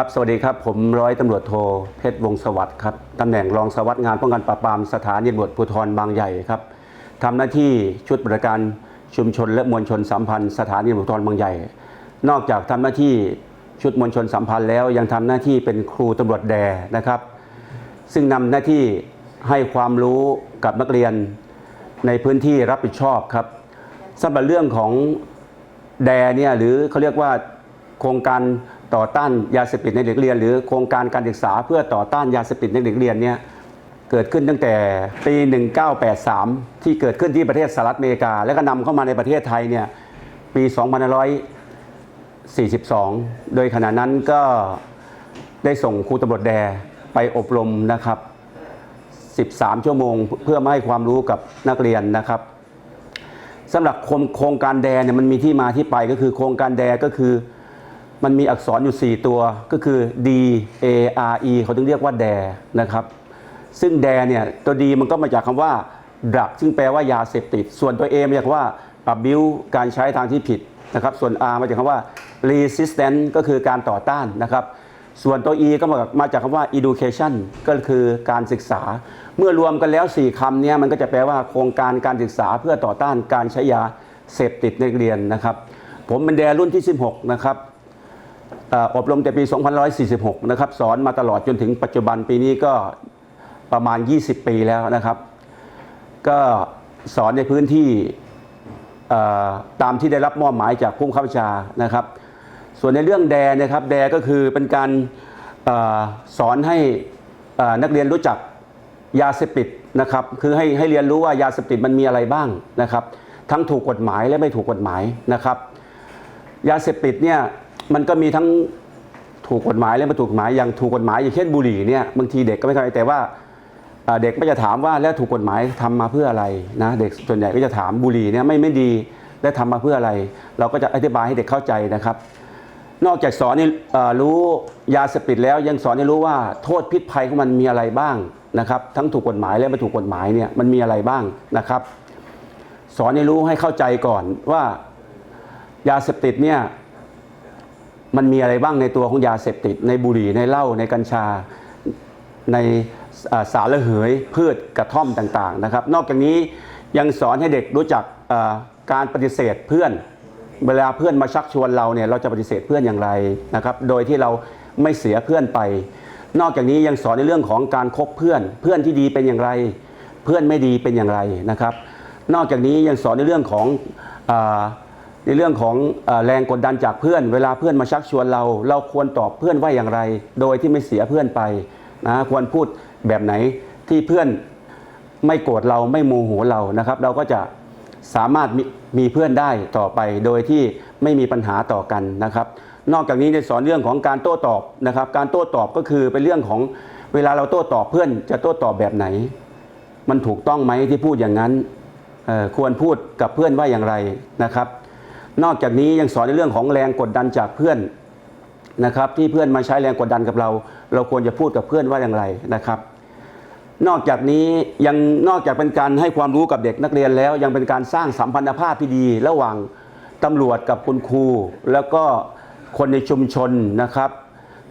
ครับสวัสดีครับ ผมร้อยตำรวจโทเพชรวงศ์สวัสดิ์ครับตำแหน่งรองสวัสดิ์งานป้องกันปราบปรามสถานีตำรวจภูธรบางใหญ่ครับทำหน้าที่ชุดบริการชุมชนและมวลชนสัมพันธ์สถานีตำรวจภูธรบางใหญ่ นอกจากทำหน้าที่ชุดมวลชนสัมพันธ์แล้วยังทำหน้าที่เป็นครูตำรวจแดนะครับ ซึ่งนำหน้าที่ให้ความรู้กับนักเรียนในพื้นที่รับผิดชอบครับสำหรับเรื่องของแดเนี่ยหรือเขาเรียกว่าโครงการ ต่อต้านยาเสพติดในเด็กเรียน หรือโครงการการศึกษาเพื่อต่อต้านยาเสพติดในเด็กเรียนเนี่ยเกิดขึ้นตั้งแต่ปี 1983 ที่เกิดขึ้นที่ประเทศสหรัฐอเมริกา แล้วก็นำเข้ามาในประเทศไทยเนี่ยปี 2542 โดยขณะนั้นก็ได้ส่งครูตำรวจแดไปอบรมนะครับ 13 ชั่วโมงเพื่อมาให้ความรู้กับนักเรียนนะครับสำหรับโครงโครงการแดเนี่ยมันมีที่มาที่ไปก็คือโครงการแดก็คือ มันมีอักษรอยู่ 4 ตัวก็คือ D A R E เขาถึงเรียกว่าแดนะครับ ซึ่งแดเนี่ยตัว D มันก็มาจากคำว่าดักซึ่งแปลว่ายาเสพติด ส่วนตัว A มาจากคำว่า abuse การใช้ทางที่ผิดนะครับ ส่วน R มาจากคำว่า resistance ก็คือการต่อต้านนะครับ ส่วนตัว E ก็มามาจากคำว่า education ก็คือการศึกษา เมื่อรวมกันแล้ว 4คำเนี้มันก็จะแปลว่าโครงการการศึกษาเพื่อต่อต้านการใช้ยาเสพติดในเรียนนะครับ ผมเป็นแดรุ่นที่ 16 นะครับ อบรมแต่ปี 2546 นะครับ สอนมาตลอดจนถึงปัจจุบันปีนี้ก็ประมาณ 20 ปีแล้วนะครับ ก็สอนในพื้นที่ตามที่ได้รับมอบหมายจากผู้บังคับชานะครับ ส่วนในเรื่องแดนะครับ แดก็คือเป็นการอสอนให้นักเรียนรู้จักยาเสพติดนะครับ คือให้ให้เรียนรู้ว่ายาเสพติดมันมีอะไรบ้างนะครับ ทั้งถูกกฎหมายและไม่ถูกกฎหมายนะครับ ยาเสพติดเนี่ย มันก็มีทั้งถูกกฎหมายและไม่ถูกกฎหมายอย่างถูกกฎหมายอย่างเช่นบุหรี่เนี่ยบางทีเด็กก็ไม่เข้าใจแต่ว่าเด็กไม่จะถามว่าแล้วถูกกฎหมายทำมาเพื่ออะไรนะเด็กส่วนใหญ่ก็จะถามบุหรี่เนี่ยไม่ไม่ดีและทำมาเพื่ออะไร เราก็จะอธิบายให้เด็กเข้าใจนะครับ นอกจากสอนให้รู้ยาเสพติดแล้วยังสอนให้รู้ว่าโทษพิษภัยของมันมีอะไรบ้างนะครับ ทั้งถูกกฎหมายและไม่ถูกกฎหมายเนี่ยมันมีอะไรบ้างนะครับ สอนให้รู้ให้เข้าใจก่อนว่ายาเสพติดเนี่ย มันมีอะไรบ้างในตัวของยาเสพติด ในบุหรี่ในเหล้าในกัญชา ในอ่าสารระเหยพืชกระท่อมต่างๆนะครับ นอกจากนี้ยังสอนให้เด็กรู้จักการปฏิเสธเพื่อน เวลาเพื่อนมาชักชวนเราเนี่ยเราจะปฏิเสธเพื่อนอย่างไรนะครับ โดยที่เราไม่เสียเพื่อนไป นอกจากนี้ยังสอนในเรื่องของการคบเพื่อน เพื่อนที่ดีเป็นอย่างไร เพื่อนไม่ดีเป็นอย่างไรนะครับ นอกจากนี้ยังสอนในเรื่องของ ในเรื่องของอแรงกดดันจากเพื่อน เวลาเพื่อนมาชักชวนเรา เราควรตอบเพื่อนว่าอย่างไร โดยที่ไม่เสียเพื่อนไปนะควรพูดแบบไหนที่เพื่อนไม่โกรธเราไม่โมโหเรานะครับ เราก็จะสามารถมมีเพื่อนได้ต่อไป โดยที่ไม่มีปัญหาต่อกันนะครับ นอกจากนี้ในสอนเรื่องของการโต้ตอบนะครับ การโต้ตอบก็คือเป็นเรื่องของเวลาเราโต้ตอบเพื่อนจะโต้ตอบแบบไหน มันถูกต้องไหมที่พูดอย่างนั้นควรพูดกับเพื่อนว่าอย่างไรนะครับ นอกจากนี้ยังสอนในเรื่องของแรงกดดันจากเพื่อนนะครับที่เพื่อนมาใช้แรงกดดันกับเรา เราควรจะพูดกับเพื่อนว่าอย่างไรนะครับ นอกจากนี้ยังนอกจากเป็นการให้ความรู้กับเด็กนักเรียนแล้ว ยังเป็นการสร้างสัมพันธภาพที่ดี ระหว่างตำรวจกับคุณครู แล้วก็คนในชุมชนนะครับ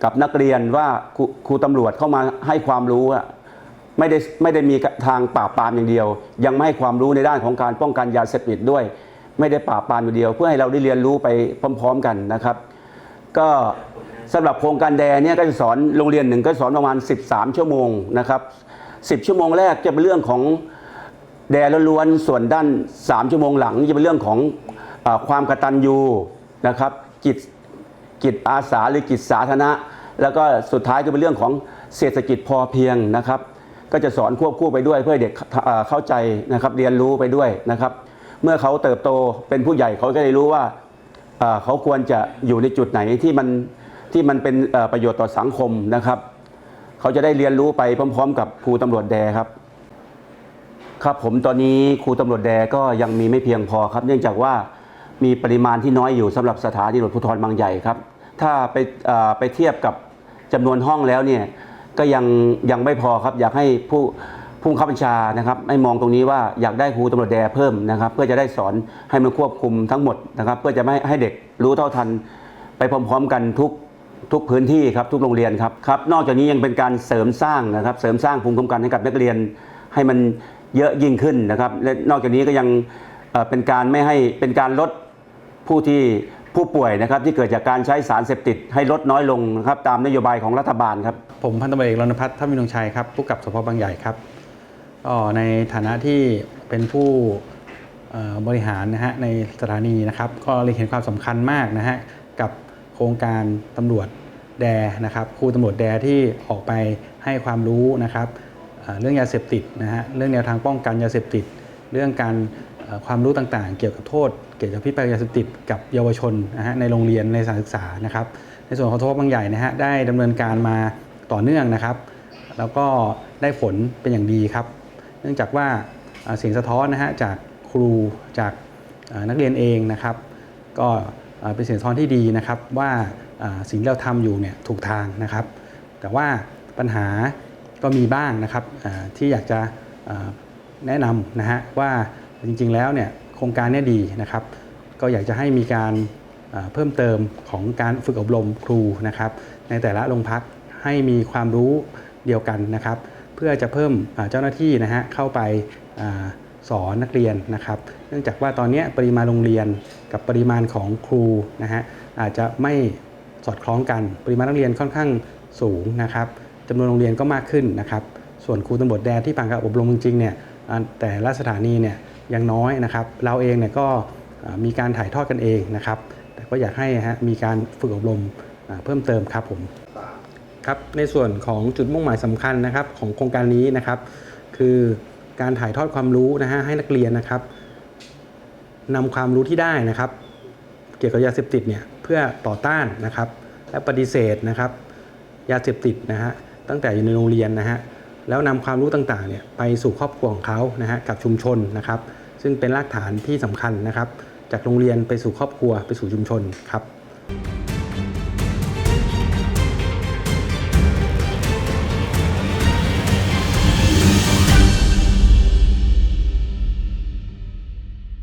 กับนักเรียนว่าครูครูตำรวจเข้ามาให้ความรู้อะไม่ได้ไม่ได้มีทางปราบปรามอย่างเดียว ยังไม่ให้ความรู้ในด้านของการป้องกันยาเสพติดด้วย ไม่ได้ปราบปรามอย่เดียว เพื่อให้เราได้เรียนรู้ไปพร้อม ๆ กันนะครับ ก็สำหรับโครงการแดเนี่ยก็จะสอนโรงเรียนหนึ่งก็สอนประมาณ 13 ชั่วโมงนะครับ10 ชั่วโมงแรกจะเป็นเรื่องของแดล้วนส่วนด้าน 3 ชั่วโมงหลังจะเป็นเรื่องของอความกตัญญูนะครับจิตจิตอาสาหรือจิตสาธารณะ แล้วก็สุดท้ายก็เป็นเรื่องของเศรษฐกิจพอเพียงนะครับ ก็จะสอนควบคู่ไปด้วยเพื่อเด็กเข้าใจนะครับเรียนรู้ไปด้วยนะครับ เมื่อเขาเติบโตเป็นผู้ใหญ่เขาก็ได้รู้ว่าเขาควรจะอยู่ในจุดไหนที่มันที่มันเป็นประโยชน์ต่อสังคมนะครับ เขาจะได้เรียนรู้ไปพร้อม ๆ กับครูตำรวจแดครับ ครับผมตอนนี้ครูตำรวจแดก็ยังมีไม่เพียงพอครับ เนื่องจากว่ามีปริมาณที่น้อยอยู่สำหรับสถานีตำรวจภูธรบางใหญ่ครับ ถ้าไปไปเทียบกับจำนวนห้องแล้วเนี่ยก็ยังยังไม่พอครับอยากให้ผู้ ผู้บับบัญชานะครับให้มองตรงนี้ว่าอยากได้ครูตำรวจแดเพิ่มนะครับ เพื่อจะได้สอนให้มันควบคุมทั้งหมดนะครับ เพื่อจะไม่ให้เด็กรู้เท่าทัน ไปพร้อมๆ กันทุกทุกพื้นที่ครับทุกโรงเรียนครับครับ นอกจากนี้ยังเป็นการเสริมสร้างนะครับ เสริมสร้างภูมิคุ้มกันให้กับนักเรียนให้มันเยอะยิ่งขึ้นนะครับ และนอกจากนี้ก็ยังเป็นการไม่ให้เป็นการลดผู้ที่ผู้ป่วยนะครับที่เกิดจากการใช้สารเสพติดให้ลดน้อยลงนะครับตามนโยบายของรัฐบาลครับ ผมพันตำรวจเอกรณพัฒน์ทัพมินงชัยครับผู้กับสพบางใหญ่ครับ ก็ในฐานะที่เป็นผู้บริหารนะฮะในสถานีนะครับ ก็เลยเห็นความสำคัญมากนะฮะกับโครงการตำรวจแดนะครับครูตำรวจแดที่ออกไปให้ความรู้นะครับเรื่องยาเสพติดนะฮะเรื่องแนวทางป้องกันยาเสพติด เรื่องการความรู้ต่างๆ เกี่ยวกับโทษ เกี่ยวกับพิษภัยยาเสพติดกับเยาวชนนะฮะในโรงเรียนในสถานศึกษานะครับ ในส่วนของทบางใหญ่นะฮะได้ดำเนินการมาต่อเนื่องนะครับ แล้วก็ได้ผลเป็นอย่างดีครับ นื่องจากว่าเสียงสะท้อนนะฮะจากครูจากนักเรียนเองนะครับ ก็เป็นเสียงสะท้อนที่ดีนะครับว่าสิ่งที่เราทำอยู่เนี่ยถูกทางนะครับ แต่ว่าปัญหาก็มีบ้างนะครับที่อยากจะแนะนำนะฮะว่าจริงๆแล้วเนี่ยโครงการเนี้ดีนะครับ ก็อยากจะให้มีการเพิ่มเติมของการฝึกอบรมครูนะครับ ในแต่ละโรงพักให้มีความรู้เดียวกันนะครับ เพื่อจะเพิ่มเจ้าหน้าที่นะฮะเข้าไปอสอนนักเรียนนะครับ เนื่องจากว่าตอนนี้ปริมาณโรงเรียนกับปริมาณของครูนะฮะอาจจะไม่สอดคล้องกัน ปริมาณนักเรียนค่อนข้างสูงนะครับจำนวนโรงเรียนก็มากขึ้นนะครับ ส่วนครูตำรวจแดนที่ผ่านการอบรมจริงๆเนี่ยแต่ละสถานีเนี่ยยังน้อยนะครับ เราเองเนี่ยก็มีการถ่ายทอดกันเองนะครับ แต่ก็อยากให้ฮะมีการฝึกอบรมเพิ่มเติมครับผม ครับในส่วนของจุดมุ่งหมายสำคัญนะครับของโครงการนี้นะครับ คือการถ่ายทอดความรู้นะฮะให้นักเรียนนะครับนำความรู้ที่ได้นะครับ เกี่ยวกับยาเสพติดเนี่ยเพื่อต่อต้านนะครับ และปฏิเสธนะครับ ยาเสพติดนะฮะตั้งแต่อยู่ในโรงเรียนนะฮะแล้วนำความรู้ต่างๆเนี่ยไปสู่ครอบครัวของเขานะฮะกับชุมชนนะครับ ซึ่งเป็นรากฐานที่สำคัญนะครับ จากโรงเรียนไปสู่ครอบครัวไปสู่ชุมชนครับ